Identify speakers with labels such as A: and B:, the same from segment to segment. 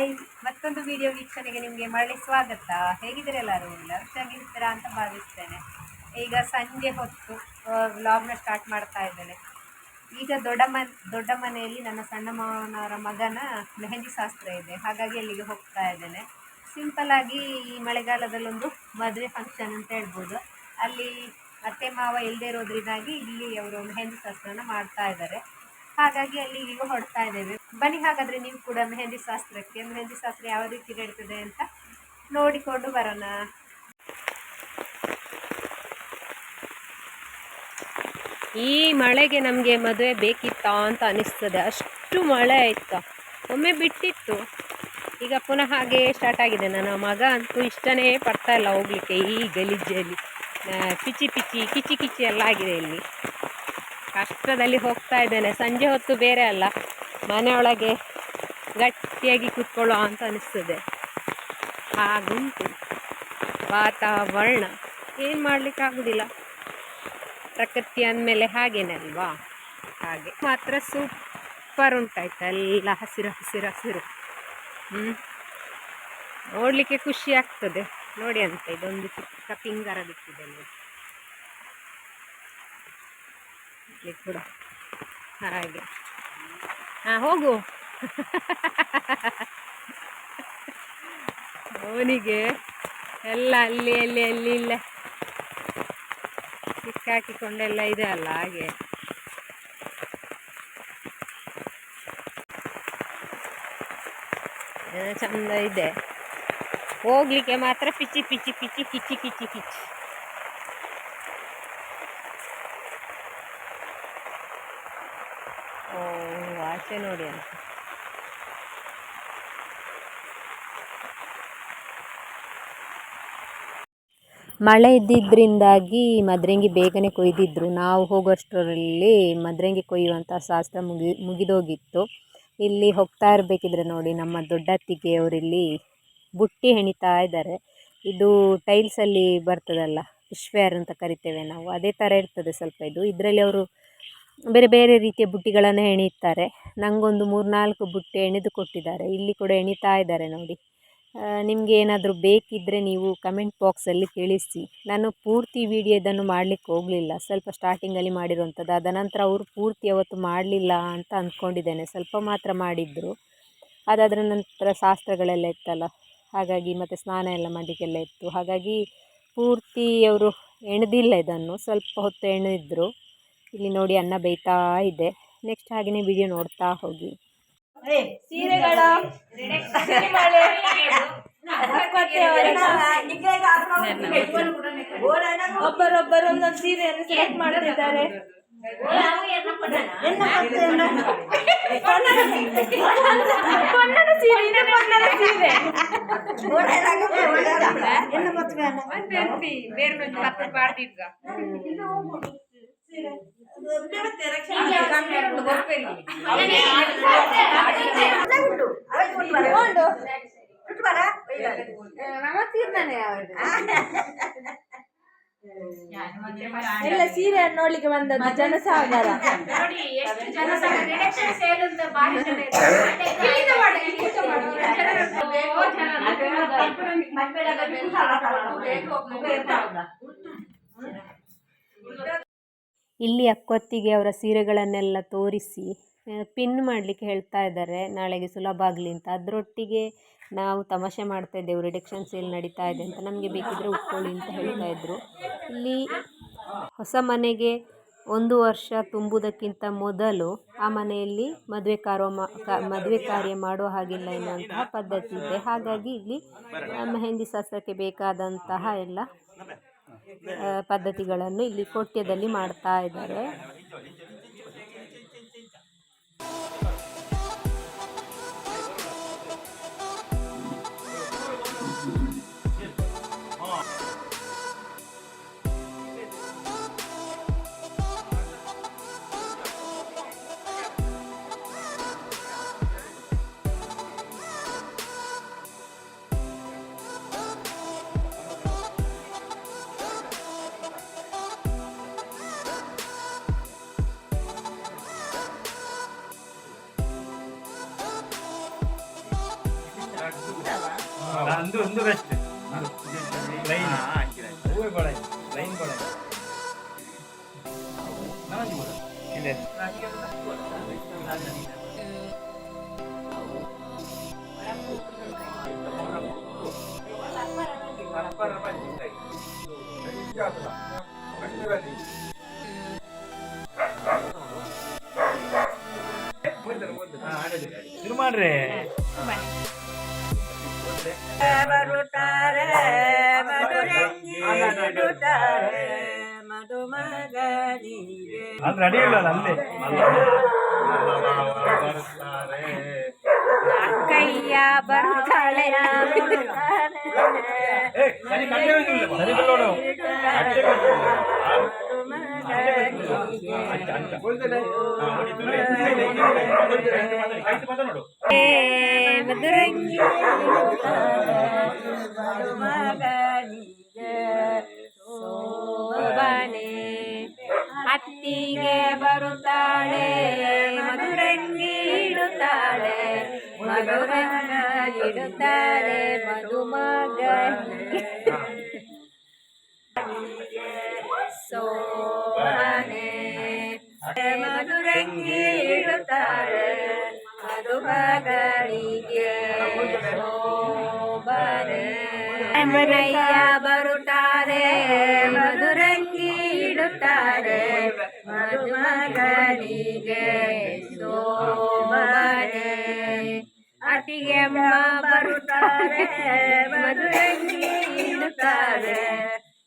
A: Hi ಮತ್ತೊಂದು video ವೀಕ್ಷಣೆಗೆ ನಿಮಗೆ ಮರಳಿ ಸ್ವಾಗತ. ಹೇಗಿದ್ದೀರೆಲ್ಲರೂ ಎಲ್ಲರೂ? ಚೆನ್ನಾಗಿರ್ತೀರಾ ಅಂತ ಭಾವಿಸ್ತೇನೆ. ಈಗ ಸಂಜೆ ಹೊತ್ತು ವ್ಲಾಗ್ನ ಸ್ಟಾರ್ಟ್ ಮಾಡ್ತಾ ಇದ್ದೇನೆ. ಈಗ ದೊಡ್ಡ ಮನ್ ದೊಡ್ಡ ಮನೆಯಲ್ಲಿ ನನ್ನ ಸಣ್ಣ ಮಾವನವರ ಮಗನ ಮೆಹಂದಿ ಶಾಸ್ತ್ರ ಇದೆ. ಹಾಗಾಗಿ ಅಲ್ಲಿಗೆ ಹೋಗ್ತಾ ಇದ್ದೇನೆ. ಸಿಂಪಲ್ ಆಗಿ ಈ ಮಳೆಗಾಲದಲ್ಲೊಂದು ಮದುವೆ ಫಂಕ್ಷನ್ ಅಂತ ಹೇಳ್ಬೋದು. ಅಲ್ಲಿ ಅತ್ತೆ ಮಾವ ಇಲ್ಲದೇ ಇರೋದ್ರಿಂದಾಗಿ ಇಲ್ಲಿ ಅವರು ಮೆಹಂದಿ ಶಾಸ್ತ್ರನ ಮಾಡ್ತಾ ಇದ್ದಾರೆ. ಹಾಗಾಗಿ ಅಲ್ಲಿ ಈಗ ಹೊಡ್ತಾ ಇದ್ದೇವೆ. ಬನ್ನಿ ಹಾಗಾದ್ರೆ ನೀವು ಕೂಡ ಮೆಹಂದಿ ಶಾಸ್ತ್ರಕ್ಕೆ, ಮೆಹಂದಿ ಶಾಸ್ತ್ರ ಯಾವ ರೀತಿ ನಡೀತದೆ ಅಂತ ನೋಡಿಕೊಂಡು ಬರೋಣ. ಈ ಮಳೆಗೆ ನಮಗೆ ಮದುವೆ ಬೇಕಿತ್ತಾ ಅಂತ ಅನಿಸ್ತದೆ. ಅಷ್ಟು ಮಳೆ ಆಯ್ತು. ಒಮ್ಮೆ ಬಿಟ್ಟಿತ್ತು. ಈಗ ಪುನಃ ಹಾಗೆ ಸ್ಟಾರ್ಟ್ ಆಗಿದೆ. ನನ್ನ ಮಗ ಅಂತೂ ಇಷ್ಟನೇ ಪಡ್ತಾ ಇಲ್ಲ ಹೋಗ್ಲಿಕ್ಕೆ. ಈ ಗಲೀಜಲ್ಲಿ ಪಿಚಿ ಪಿಚಿ, ಕಿಚಿ ಕಿಚಿ ಎಲ್ಲ ಆಗಿದೆ ಇಲ್ಲಿ. ಕಷ್ಟದಲ್ಲಿ ಹೋಗ್ತಾ ಇದ್ದೇನೆ. ಸಂಜೆ ಹೊತ್ತು ಬೇರೆ ಅಲ್ಲ. ಮನೆಯೊಳಗೆ ಗಟ್ಟಿಯಾಗಿ ಕೂತ್ಕೊಳ್ಳೋ ಅಂತ ಅನಿಸ್ತದೆ. ಹಾಗುಂಟು. ವಾತಾವರಣ. ಏನು ಮಾಡಲಿಕ್ಕಾಗೋದಿಲ್ಲ ಪ್ರಕೃತಿ ಅಂದಮೇಲೆ ಹಾಗೇನಲ್ವಾ? ಹಾಗೆ. ಮಾತ್ರ ಸೂಪರ್ ಉಂಟಾಯ್ತು. ಎಲ್ಲ ಹಸಿರು ಹಸಿರು ಹಸಿರು. ಹ್ಞೂ ನೋಡಲಿಕ್ಕೆ ಖುಷಿ ಆಗ್ತದೆ. ನೋಡಿ ಅಂತ ಇದೊಂದು ಚಿಕ್ಕ ಪಿಂಗರ ಬಿಟ್ಟಿದೆ ನೋಡಿ. ಇಲ್ಲಿ ಕೂಡ. ಹಾಗೆ. ಹಾ, ಹೋಗು. ಅವನಿಗೆ ಎಲ್ಲ ಅಲ್ಲಿ ಅಲ್ಲಿ ಅಲ್ಲಿ, ಇಲ್ಲ. ಸಿಕ್ಕಾಕಿಕೊಂಡೆಲ್ಲ ಇದೆ ಅಲ್ಲ, ಹಾಗೆ. ಚಂದ ಇದೆ. ಹೋಗ್ಲಿಕ್ಕೆ ಮಾತ್ರ ಪಿಚಿ ಪಿಚಿ ಪಿಚಿ ಕಿಚಿ ಕಿಚಿ ಕಿಚಿ ಓ ನೋಡಿ ಅಂತ. ಮಳೆ ಇದ್ದಿದ್ದರಿಂದಾಗಿ ಮದ್ರಂಗಿ ಬೇಗನೆ ಕೊಯ್ದಿದ್ರು. ನಾವು ಹೋಗೋಷ್ಟರಲ್ಲಿ ಮದ್ರಂಗಿ ಕೊಯ್ಯುವಂಥ ಶಾಸ್ತ್ರ ಮುಗಿ, ಮುಗಿದೋಗಿತ್ತು. ಇಲ್ಲಿ ಹೋಗ್ತಾ ಇರಬೇಕಿದ್ರೆ ನೋಡಿ ನಮ್ಮ ದೊಡ್ಡತ್ತಿಗೆ ಅವರಿಲ್ಲಿ ಬುಟ್ಟಿ ಹೆಣಿತಾ ಇದ್ದಾರೆ. ಇದು ಟೈಲ್ಸಲ್ಲಿ ಬರ್ತದಲ್ಲ ಫಿಶ್ವೇರ್ ಅಂತ ಕರಿತೇವೆ ನಾವು. ಅದೇ ಥರ ಇರ್ತದೆ ಸ್ವಲ್ಪ ಇದು. ಇದರಲ್ಲಿ ಅವರು ಬೇರೆ ಬೇರೆ ರೀತಿಯ ಬುಟ್ಟಿಗಳನ್ನು ಹೆಣೀತಾರೆ ನನಗೊಂದು ಮೂರು ನಾಲ್ಕು ಬುಟ್ಟಿ ಹೆಣೆದು ಕೊಟ್ಟಿದ್ದಾರೆ. ಇಲ್ಲಿ ಕೂಡ ಹೆಣಿತಾ ಇದ್ದಾರೆ ನೋಡಿ. ನಿಮಗೆ ಏನಾದರೂ ಬೇಕಿದ್ದರೆ ನೀವು ಕಮೆಂಟ್ ಬಾಕ್ಸಲ್ಲಿ ತಿಳಿಸಿ. ನಾನು ಪೂರ್ತಿ ವಿಡಿಯೋ ಇದನ್ನು ಮಾಡಲಿಕ್ಕೆ ಹೋಗಲಿಲ್ಲ. ಸ್ವಲ್ಪ ಸ್ಟಾರ್ಟಿಂಗಲ್ಲಿ ಮಾಡಿರುವಂಥದ್ದು ಅದ ನಂತರ ಅವರು ಪೂರ್ತಿ ಅವತ್ತು ಮಾಡಲಿಲ್ಲ ಅಂತ ಅಂದ್ಕೊಂಡಿದ್ದೇನೆ ಸ್ವಲ್ಪ ಮಾತ್ರ ಮಾಡಿದ್ದರು ಅದಾದ ನಂತರ ಶಾಸ್ತ್ರಗಳೆಲ್ಲ ಇತ್ತಲ್ಲ. ಹಾಗಾಗಿ ಮತ್ತು ಸ್ನಾನ ಎಲ್ಲ ಮಾಡಲಿಕ್ಕೆಲ್ಲ ಇತ್ತು. ಹಾಗಾಗಿ ಪೂರ್ತಿ ಅವರು ಎಣೆದಿಲ್ಲ ಇದನ್ನು. ಸ್ವಲ್ಪ ಹೊತ್ತು ಎಣೆದಿದ್ರು ಇಲ್ಲಿ ನೋಡಿ ಅನ್ನ ಬೇಯ್ತಾ ಇದೆ. ನೆಕ್ಸ್ಟ್ ಹಾಗೆಯೇ ವಿಡಿಯೋ ನೋಡ್ತಾ ಹೋಗಿ.
B: ಸೀರೆಗಳ ಒಬ್ಬರೊಬ್ಬರು ಒಂದೊಂದು ಸೀರೆಯನ್ನು ಸೆಲೆಕ್ಟ್ ಮಾಡ್ತಿದ್ದಾರೆ. ಪೊನ್ನನ ಸೀರೆ ಇದೆ ಸೀರೆ. ತಗೊಂಡು ಎಲ್ಲ ಸೀರೆ ನೋಡ್ಲಿಕ್ಕೆ ಬಂದದ್ದು ಜನಸಾಗರ.
A: ಇಲ್ಲಿ ಅಕ್ಕೊತ್ತಿಗೆ ಅವರ ಸೀರೆಗಳನ್ನೆಲ್ಲ ತೋರಿಸಿ ಪಿನ್ ಮಾಡಲಿಕ್ಕೆ ಹೇಳ್ತಾ ಇದ್ದಾರೆ. ನಾಳೆಗೆ ಸುಲಭ ಆಗಲಿ ಅಂತ. ಅದರೊಟ್ಟಿಗೆ ನಾವು ತಮಾಷೆ ಮಾಡ್ತಾ ಇದ್ದೆವು. ರಿಡಕ್ಷನ್ ಸೇಲ್ ನಡೀತಾ ಇದೆ ಅಂತ. ನಮಗೆ ಬೇಕಿದ್ದರೆ ಉಟ್ಕೊಳ್ಳಿ ಅಂತ ಹೇಳ್ತಾ ಇದ್ದರು ಇಲ್ಲಿ ಹೊಸ ಮನೆಗೆ ಒಂದು ವರ್ಷ ತುಂಬುವುದಕ್ಕಿಂತ ಮೊದಲು ಆ ಮನೆಯಲ್ಲಿ ಮದುವೆ ಕಾರ್ಯ ಮಾ- ಮದುವೆ ಕಾರ್ಯ ಮಾಡುವ ಹಾಗಿಲ್ಲ ಎನ್ನುವಂತಹ ಪದ್ಧತಿ ಇದೆ. ಹಾಗಾಗಿ ಇಲ್ಲಿ ಮೆಹಂದಿ ಶಾಸ್ತ್ರಕ್ಕೆ ಬೇಕಾದಂತಹ ಎಲ್ಲ ಪದ್ಧತಿಗಳನ್ನು ಇಲ್ಲಿ ಕೋಟ್ಯದಲ್ಲಿ ಮಾಡ್ತಾ ಇದ್ದಾರೆ.
C: ಒಂದು ಒಂದು ಬೆಸ್ಟ್ ಲೈನ್ ಹೂವೆ ಕೊಡ ಲೈನ್ ಕೊಡ ಇದೆ ಶುರು ರೆಡಿ ಇಲ್ಲ ಅಲ್ಲೇ
D: ಅಕ್ಕಯ್ಯ ಬರ್ತಾಳೆ
C: ಸರಿ ನೋಡು ನೋಡು
D: ಏ, ಮಧುರಂಗಿ
E: ಮಧುಮಗನಿಗೆ
D: ಅತ್ತಿಗೆ ಬರುತ್ತಾಳೆ ಮಧುರಂಗಿ ಇಡುತ್ತಾಳೆ ಮಧುರಂಗ ಇಡುತ್ತಾಳೆ ಮಧುಮಗನಿಗೆ ಸೋಮನೆ
E: ಮಧುರಂಗಿ ಇಡುತ್ತಾರೆ ಮಧುಮಗನಿಗೆ
D: ಶೋಭನೆ ಮನಯ್ಯ ಬರುತ್ತಾರೆ ಮಧುರಂಗಿ ಇಡುತ್ತಾರೆ ಮಧುಮಗನಿಗೆ ಶೋಭನೆ ಅತಿಗೆಮ್ಮ ಬರುತ್ತಾರೆ ಮಧುರಂಗಿ ಇಡುತ್ತಾರೆ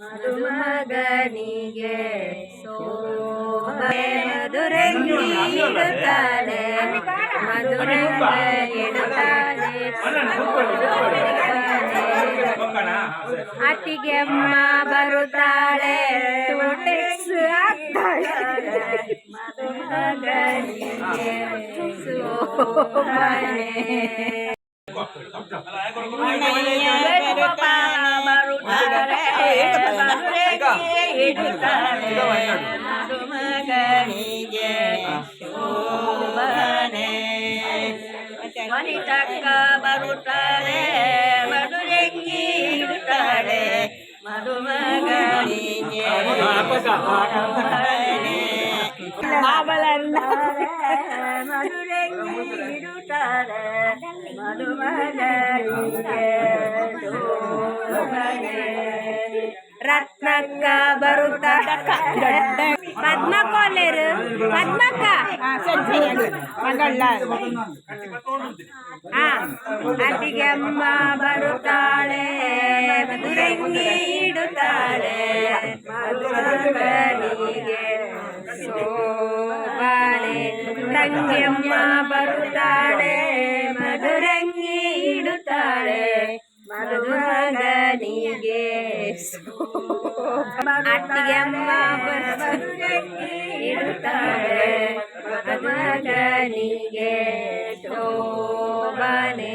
D: ಮಧುಮಗನಿಗೆ ಶೋಭನೆ ಮಧುರಂಗಿ ಇಡುತ್ತಾಳೆ ಮಧುರಂಗ ಇಡುತ್ತಾಳೆ ಅತ್ತಿಗೆಮ್ಮ ಬರುತ್ತಾಳೆ ಟೋಟೆಕ್ಸ್ ಆಗ್ತಾಳೆ ಮಧುಮಗನಿಗೆ
E: ಮಾವಳನ್ನ ಮಧುರಂಗಿ ಇಡುತ್ತಾರೆ ಮಧುಮಗನಿಗೆ ಶೋಭನೆ
D: ರತ್ನಕ್ಕ ಬರುತ್ತಾಳೆ ಪದ್ಮಕೋಲೇರು ಪದ್ಮಕ್ಕ ಹಾ ಅತ್ತಿಗೆ ಅಮ್ಮ ಬರುತ್ತಾಳೆ ಮಧುರಂಗಿ ಇಡುತ್ತಾಳೆ ಮಧುಮಗನಿಗೆ ಶೋಭಾಳೆ ತಂಗಿಯಮ್ಮ ಬರುತ್ತಾಳೆ ಮಧುರಂಗಿ ಇಡುತ್ತಾಳೆ ಮಧುಮಗನಿಗೆ ಅತ್ತಿಗೆ ಅಮ್ಮ ಮಧುರಂಗಿ ಇಡುತ್ತಾಳೆ ಮಧುಮಗನಿಗೆ ಶೋಭನೆ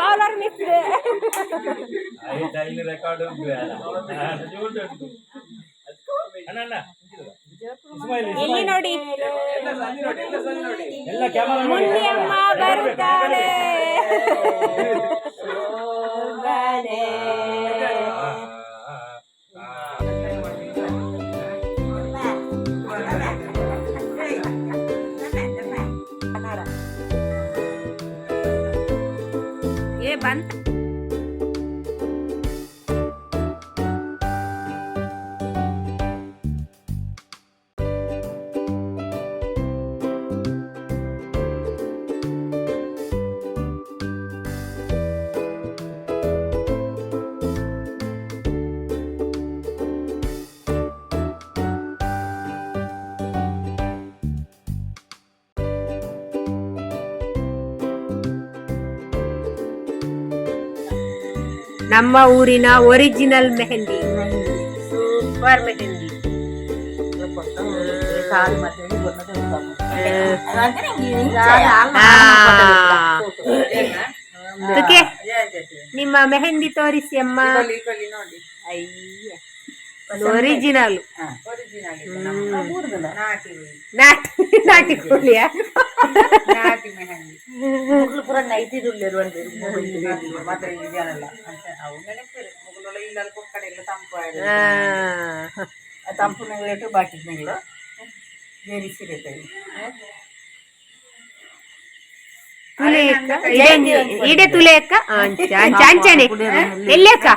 D: ಕಾಲರ್ ಮಿಸ್
C: ಐದು ರೆಕಾರ್ಡ್ ಉಂಟು ಉಂಟು ಅಣ್ಣ ಅಣ್ಣ ಸ್ಮೈಲ್
D: ಇಲ್ಲಿ ನೋಡಿ
C: ಎಲ್ಲ ಕ್ಯಾಮರಾ
D: ಮುನ್ನಿಯಮ್ಮ ಬರುತ್ತಾರೆ ban
A: ನಮ್ಮ ಊರಿನ ಒರಿಜಿನಲ್ ಮೆಹಂದಿ. ಸೂಪರ್ ಮೆಹಂದಿ. ನಿಮ್ಮ ಮೆಹಂದಿ ತೋರಿಸಿ ಅಮ್ಮ. ಒರಿಜಿನಲ್ ನಾಟಿ ನಾಟಿ ಕೋಳಿಯ?
D: ನಾಟಿ ಮೆಹಂದಿ. ಮುಗ್ಳು ಪೂರ ನೈತಿದುಲ್ಲೇರು ಅಂದ್ರೆ ಮಾತ್ರ ಇದೆಯಲ್ಲ ಅವು ನೆನಪಿರು ಮುಗ್ಳು ಇಲ್ಲ ಕಡೆಗಳು ತಂಪು ಆಯ್ತು ಆ ತಂಪು ನೆಗಳು ಬಾಕಿ ನೆಗಳು ಬೇರೆ ಸಿರಿತೇವೆ
A: ತುಲೆ ಅಕ್ಕ ಇಡೆ ತುಲೆ ಅಕ್ಕ ಚಾಂಚನೆ ಎಲ್ಲಿ ಅಕ್ಕ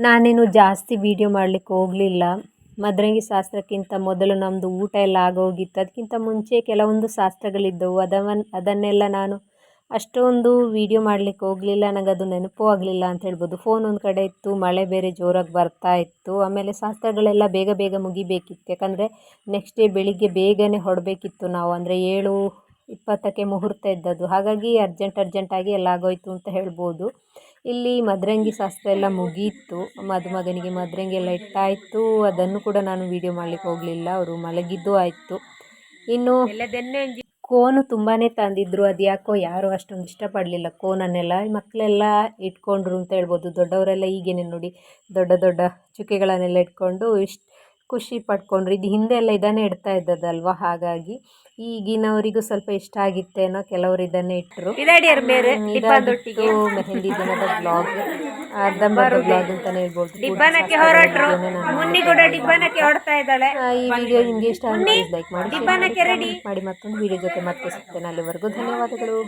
A: ನಾನೇನು ಜಾಸ್ತಿ ವಿಡಿಯೋ ಮಾಡಲಿಕ್ಕೆ ಹೋಗಲಿಲ್ಲ. ಮದ್ರಂಗಿ ಶಾಸ್ತ್ರಕ್ಕಿಂತ ಮೊದಲು ನಮ್ಮದು ಊಟ ಎಲ್ಲ ಆಗೋಗಿತ್ತು. ಅದಕ್ಕಿಂತ ಮುಂಚೆ ಕೆಲವೊಂದು ಶಾಸ್ತ್ರಗಳಿದ್ದವು. ಅದವನ್, ಅದನ್ನೆಲ್ಲ ನಾನು ಅಷ್ಟೊಂದು ವಿಡಿಯೋ ಮಾಡಲಿಕ್ಕೆ ಹೋಗಲಿಲ್ಲ. ನನಗೆ ಅದು ನೆನಪು ಆಗಲಿಲ್ಲ ಅಂತ ಹೇಳ್ಬೋದು. ಫೋನ್ ಒಂದು ಕಡೆ ಇತ್ತು, ಮಳೆ ಬೇರೆ ಜೋರಾಗಿ ಬರ್ತಾ ಇತ್ತು. ಆಮೇಲೆ ಶಾಸ್ತ್ರಗಳೆಲ್ಲ ಬೇಗ ಬೇಗ ಮುಗಿಬೇಕಿತ್ತು. ಯಾಕಂದರೆ ನೆಕ್ಸ್ಟ್ ಡೇ ಬೆಳಿಗ್ಗೆ ಬೇಗನೆ ಹೊಡಬೇಕಿತ್ತು ನಾವು. ಅಂದರೆ ಏಳು ಇಪ್ಪತ್ತಕ್ಕೆ ಮುಹೂರ್ತ ಇದ್ದದ್ದು. ಹಾಗಾಗಿ ಅರ್ಜೆಂಟ್ ಅರ್ಜೆಂಟಾಗಿ ಎಲ್ಲ ಆಗೋಯ್ತು ಅಂತ ಹೇಳ್ಬೋದು. ಇಲ್ಲಿ ಮದರಂಗಿ ಶಾಸ್ತ್ರ ಎಲ್ಲ ಮುಗೀತು. ಮದುಮಗನಿಗೆ ಮದರಂಗಿ ಎಲ್ಲ ಇಟ್ಟಾಯಿತು. ಅದನ್ನು ಕೂಡ ನಾನು ವಿಡಿಯೋ ಮಾಡಲಿಕ್ಕೆ ಹೋಗಲಿಲ್ಲ. ಅವರು ಮಲಗಿದ್ದು ಆಯಿತು. ಇನ್ನು ಕೋನು ತುಂಬಾ ತಂದಿದ್ರು. ಅದು ಯಾಕೋ ಯಾರು ಅಷ್ಟೊಂದು ಇಷ್ಟಪಡಲಿಲ್ಲ ಕೋನನ್ನೆಲ್ಲ. ಮಕ್ಕಳೆಲ್ಲ ಇಟ್ಕೊಂಡ್ರು ಅಂತ ಹೇಳ್ಬೋದು. ದೊಡ್ಡವರೆಲ್ಲ ಈಗೇನೆ ನೋಡಿ ದೊಡ್ಡ ದೊಡ್ಡ ಚುಕ್ಕೆಗಳನ್ನೆಲ್ಲ ಇಟ್ಕೊಂಡು ಇಷ್ಟು ಖುಷಿ ಪಡ್ಕೊಂಡ್ರು. ಇದು ಹಿಂದೆ ಎಲ್ಲ ಇದನ್ನೇ ಇಡ್ತಾ ಇದ್ದದಲ್ವ ಹಾಗಾಗಿ ಈಗಿನವರಿಗೂ ಸ್ವಲ್ಪ ಇಷ್ಟ ಆಗಿತ್ತೇನೋ ಕೆಲವರು ಇದನ್ನೇ ಇಟ್ಟರು ಮೆಹಂದಿ ದಿನದ ಬ್ಲಾಗ್ ಅರ್ಧಂಬರ್ಧ ಬ್ಲಾಗ್ ಅಂತಾನೆ ಹೇಳ್ಬೋದು. ಈ ವಿಡಿಯೋ ನಿಮಗೆ ಇಷ್ಟ ಲೈಕ್ ಮಾಡಿ ಮಾಡಿ ಮತ್ತೊಂದು ವಿಡಿಯೋ ಜೊತೆ ಮತ್ತೆ ಸಿಗ್ತೇನೆ. ಅಲ್ಲಿವರೆಗೂ ಧನ್ಯವಾದಗಳು.